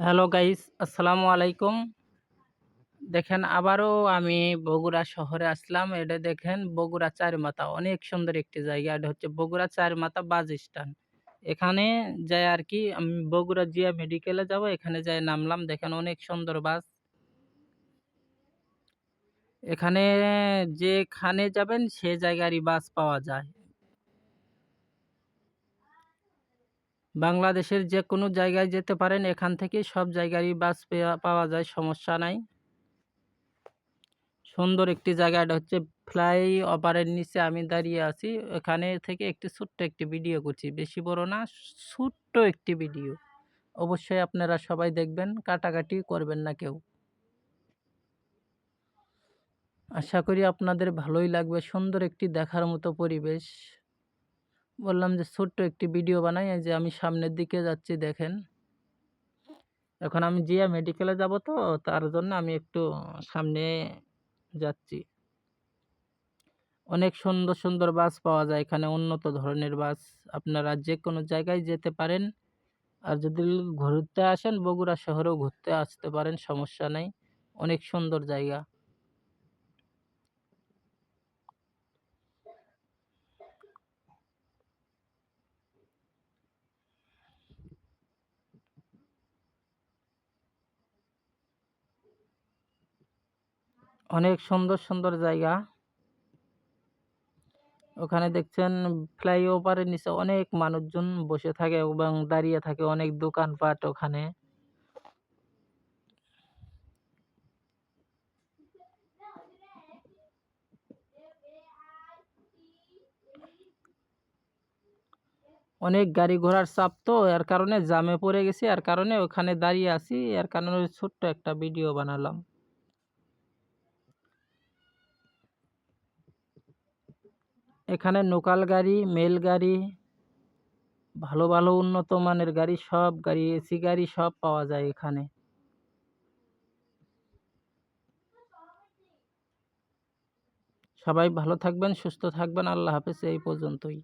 Hello guys, আসসালামু আলাইকুম। দেখেন, আবারও আমি বগুড়া শহরে আসলাম। এটা দেখেন, বগুড়া চারমাথা। অনেক সুন্দর একটি জায়গা। এটা হচ্ছে বগুড়া চারমাথা বাস স্ট্যান্ড। এখানে যাই আর কি, আমি বগুড়া জিয়া মেডিকেলে যাব। এখানে যাই নামলাম। দেখেন, অনেক সুন্দর বাস। এখানে যেখানে যাবেন, সে জায়গারই বাস পাওয়া যায়। বাংলাদেশের যে কোনো জায়গায় যেতে পারেন, এখান থেকে সব জায়গারই বাস পাওয়া যায়, সমস্যা নাই। সুন্দর একটি জায়গা এটা হচ্ছে ফ্লাই ওভারের নিচে আমি দাঁড়িয়ে আছি। এখানে থেকে একটি ছোট্ট একটি ভিডিও করছি, বেশি বড় না, ছোট্ট একটি ভিডিও। অবশ্যই আপনারা সবাই দেখবেন, কাটাকাটি করবেন না কেউ। আশা করি আপনাদের ভালোই লাগবে, সুন্দর একটি দেখার মতো পরিবেশ। বললাম যে, ছোট্ট একটি ভিডিও বানাই যে আমি সামনের দিকে যাচ্ছি, দেখেন। এখন আমি জিয়া মেডিকেলে যাব তো, তার জন্য আমি একটু সামনে যাচ্ছি। অনেক সুন্দর সুন্দর বাস পাওয়া যায় এখানে, উন্নত ধরনের বাস। আপনারা যে কোনো জায়গায় যেতে পারেন। আর যদি ঘুরতে আসেন, বগুড়া শহরেও ঘুরতে আসতে পারেন, সমস্যা নেই। অনেক সুন্দর জায়গা। অনেক সুন্দর সুন্দর জায়গা। ওখানে দেখছেন ফ্লাইওভারের নিচে অনেক মানুষজন বসে থাকে এবং দাঁড়িয়ে থাকে, অনেক দোকানপাট ওখানে। অনেক গাড়ি ঘোড়ার চাপ তো, এর কারণে জামে পড়ে গেছি, এর কারণে ওখানে দাঁড়িয়ে আছি, এর কারণে ছোট্ট একটা ভিডিও বানালাম। এখানে লোকাল গাড়ি, মেল গাড়ি, ভালো ভালো, উন্নত মানের গাড়ি, সব গাড়ি এসি গাড়ি সব পাওয়া যায় এখানে। সবাই ভালো থাকবেন, সুস্থ থাকবেন, আল্লাহ হাফেজ, এই পর্যন্তই।